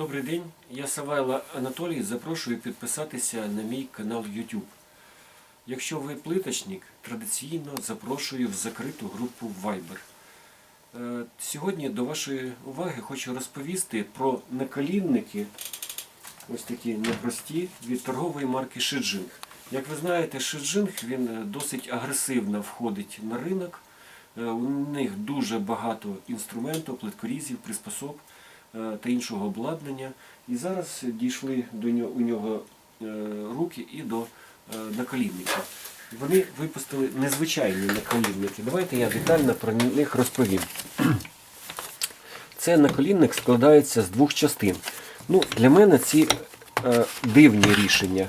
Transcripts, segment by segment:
Добрий день, я Савайло Анатолій. Запрошую підписатися на мій канал YouTube. Якщо ви плиточник, традиційно запрошую в закриту групу Viber. Е, Сьогодні до вашої уваги хочу розповісти про наколінники, ось такі непрості, від торгової марки Шиджинг. Як ви знаєте, Шиджинг він досить агресивно входить на ринок. Е, У них дуже багато інструментів, плиткорізів, приспособ та іншого обладнання. І зараз дійшли до нього, у нього е, руки і до е, наколінників. Вони випустили незвичайні наколінники. Давайте я детально про них розповім. Це наколінник складається з двох частин. Ну, для мене ці е, дивні рішення.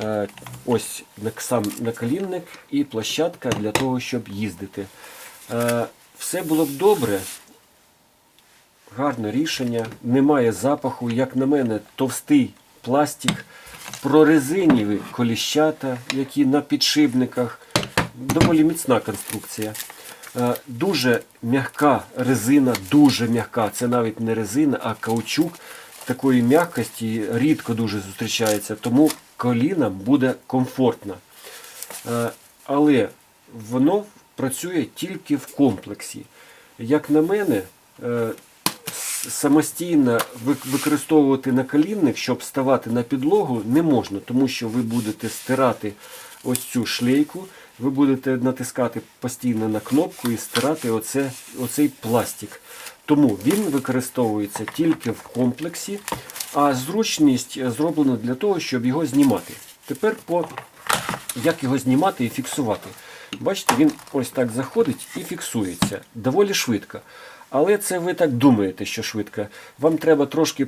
Е, ось сам наколінник і площадка для того, щоб їздити. Е, все було б добре. Гарне рішення, немає запаху, як на мене, товстий пластик, прорезиніві коліщата, які на підшипниках, доволі міцна конструкція. Е, Дуже м'яка резина, дуже м'яка. Це навіть не резина, а каучук. Такої м'якості рідко дуже зустрічається, тому колінам буде комфортно. Е, Але воно працює тільки в комплексі. Як на мене, е, самостійно ви- використовувати наколінник, щоб ставати на підлогу, не можна, тому що ви будете стирати ось цю шлейку, ви будете натискати постійно на кнопку і стирати оце, оцей пластик. Тому він використовується тільки в комплексі, а зручність зроблена для того, щоб його знімати. Тепер по як його знімати і фіксувати. Бачите, він ось так заходить і фіксується доволі швидко. Але це ви так думаєте, що швидко. Вам треба трошки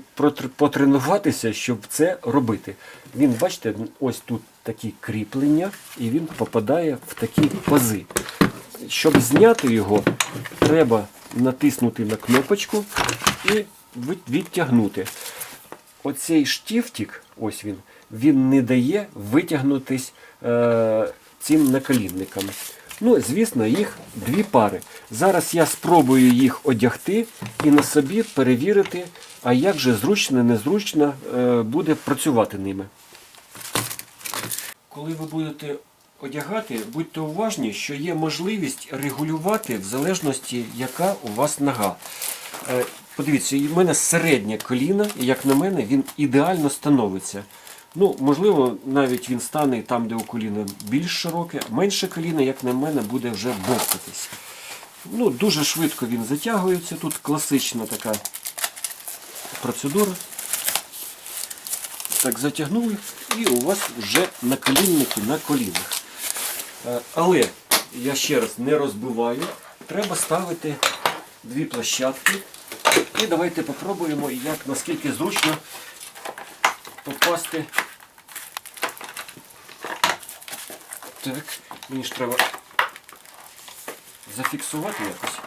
потренуватися, щоб це робити. Він, бачите, ось тут такі кріплення, і він попадає в такі пази. Щоб зняти його, треба натиснути на кнопочку і відтягнути. Оцей штифтик, ось він, він не дає витягнутись е, цим наколінникам. Ну, звісно, їх дві пари. Зараз я спробую їх одягти і на собі перевірити, а як же зручно, незручно е, буде працювати ними. Коли ви будете одягати, будьте уважні, що є можливість регулювати в залежності, яка у вас нога. Е, Подивіться, в мене середнє коліно, і як на мене, він ідеально становиться. Ну, можливо, навіть він стане там, де у коліна більш широке, менше коліна, як на мене, буде вже бовтатись. Ну, дуже швидко він затягується. Тут класична така процедура. Так, затягнули, і у вас вже наколінники на колінах. Е, Але я ще раз не розбиваю. Треба ставити дві площадки. І давайте попробуємо, як наскільки зручно попасти. Так, мені ж треба зафіксувати якось.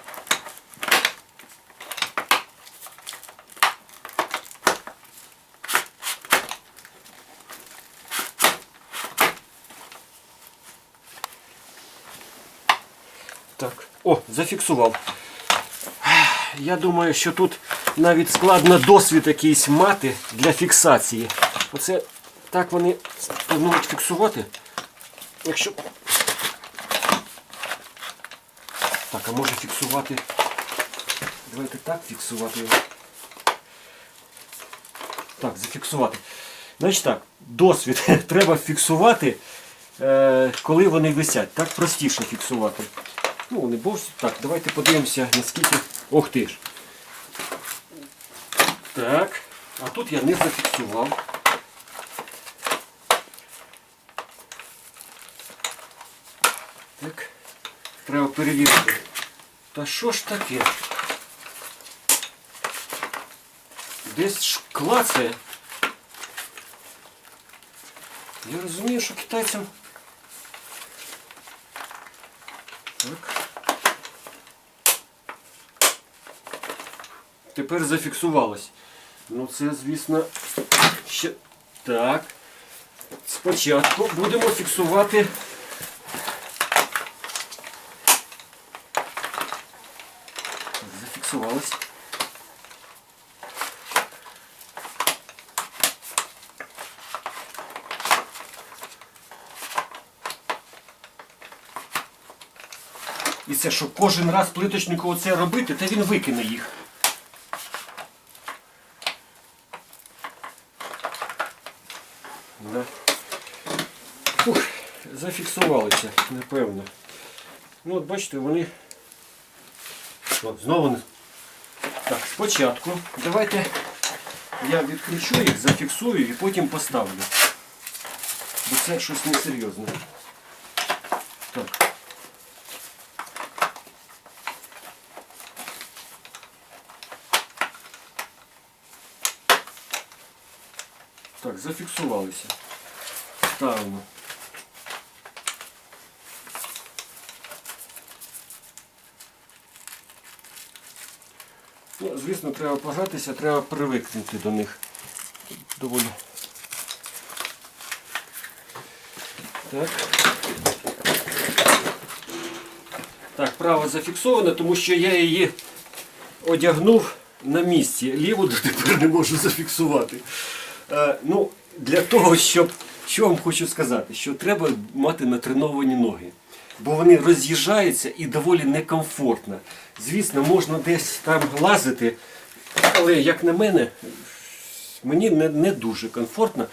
Так, о, зафіксував. Я думаю, що тут навіть складно досвід якийсь мати для фіксації. Оце так вони планують фіксувати. Якщо. Так, а може фіксувати. Давайте так фіксувати його. Так, зафіксувати. Значить так, досвід треба фіксувати, е, коли вони висять. Так простіше фіксувати. Ну, вони бовсять. Так, давайте подивимося, наскільки. Ох ти ж. Так. А тут я не зафіксував. Так. Треба перевірити. Та що ж таке? Десь клацає. Я розумію, що китайцям. Так. Тепер зафіксувалось. Ну це, звісно, ще. Так. Спочатку будемо фіксувати. Зафіксувалось. І це, щоб кожен раз плиточнику оце робити, та він викине їх. Да. Зафіксувалися, напевно. Ну от бачите, вони. От, знову не. Так, спочатку. Давайте я відкручу їх, зафіксую і потім поставлю. Бо це щось несерйозне. Зафіксувалися. Ставимо. Ну, звісно, треба пожатися, треба привикнути до них. Доволі. Так. Так, право зафіксовано, тому що я її одягнув на місці. Ліву тепер не можу зафіксувати. Е, ну, для того, щоб. Що вам хочу сказати? Що треба мати натреновані ноги. Бо вони роз'їжджаються і доволі некомфортно. Звісно, можна десь там лазити, але, як на мене, мені не, не дуже комфортно.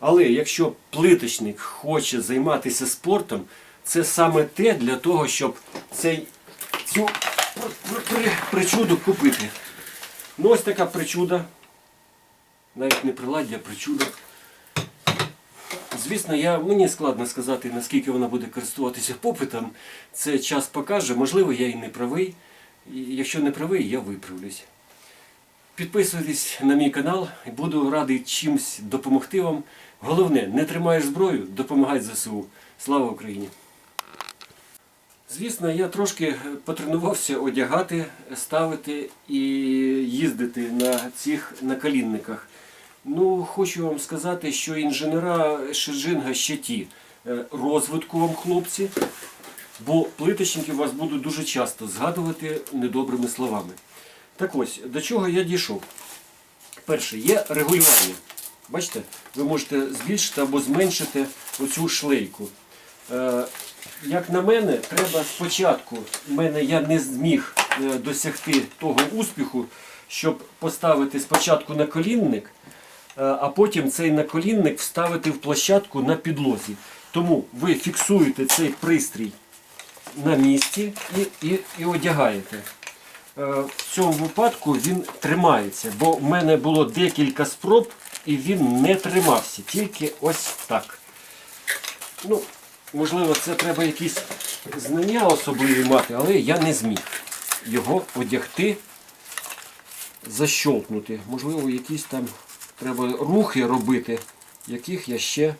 Але якщо плиточник хоче займатися спортом, це саме те для того, щоб цей, цю при- при- причуду купити. Ну ось така причуда. Навіть не приладдя, а причуда. Звісно, я, мені складно сказати, наскільки вона буде користуватися попитом. Це час покаже. Можливо, я і не правий. І якщо не правий, я виправлюсь. Підписуйтесь на мій канал, буду радий чимось допомогти вам. Головне, не тримаєш зброю, допомагай ЗСУ. Слава Україні! Звісно, я трошки потренувався одягати, ставити і їздити на цих наколінниках. Ну, хочу вам сказати, що інженера Шеджинга ще ті. Е, Розвитку вам, хлопці, бо плиточники вас будуть дуже часто згадувати недобрими словами. Так ось, до чого я дійшов. Перше, є регулювання. Бачите, ви можете збільшити або зменшити оцю шлейку. Як на мене, треба спочатку, в мене я не зміг е, досягти того успіху, щоб поставити спочатку на колінник, е, а потім цей наколінник вставити в площадку на підлозі. Тому ви фіксуєте цей пристрій на місці і, і, і одягаєте. Е, В цьому випадку він тримається, бо в мене було декілька спроб і він не тримався, тільки ось так. Ну, можливо, це треба якісь знання особливі мати, але я не зміг його одягти, защолкнути. Можливо, якісь там треба рухи робити, яких я ще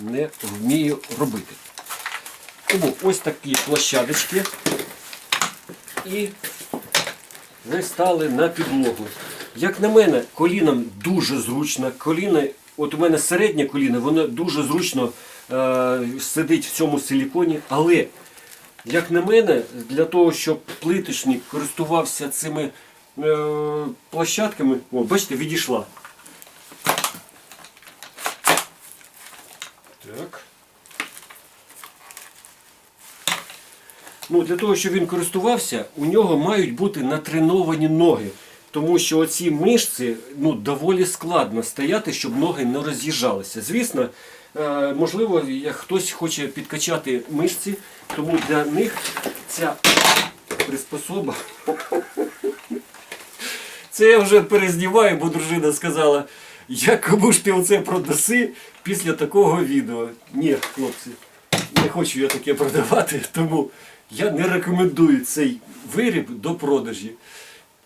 не вмію робити. Тому ось такі площадочки. І ви стали на підлогу. Як на мене, колінам дуже зручно. Коліна, от у мене середнє коліно, воно дуже зручно сидить в цьому силіконі. Але, як на мене, для того, щоб плиточник користувався цими е, площадками, о, бачите, відійшла. Так. Ну, для того, щоб він користувався, у нього мають бути натреновані ноги. Тому що оці мишці ну, доволі складно стояти, щоб ноги не роз'їжджалися. Звісно, е, можливо, як хтось хоче підкачати мишці, тому для них ця приспособа. Це я вже перезнімаю, бо дружина сказала, як кому ж ти оце продаси після такого відео. Ні, хлопці, не хочу я таке продавати, тому я не рекомендую цей виріб до продажі.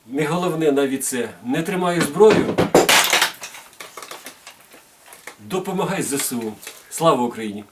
Не головне навіть це. Не тримай зброю. Допомагай ЗСУ. Слава Україні!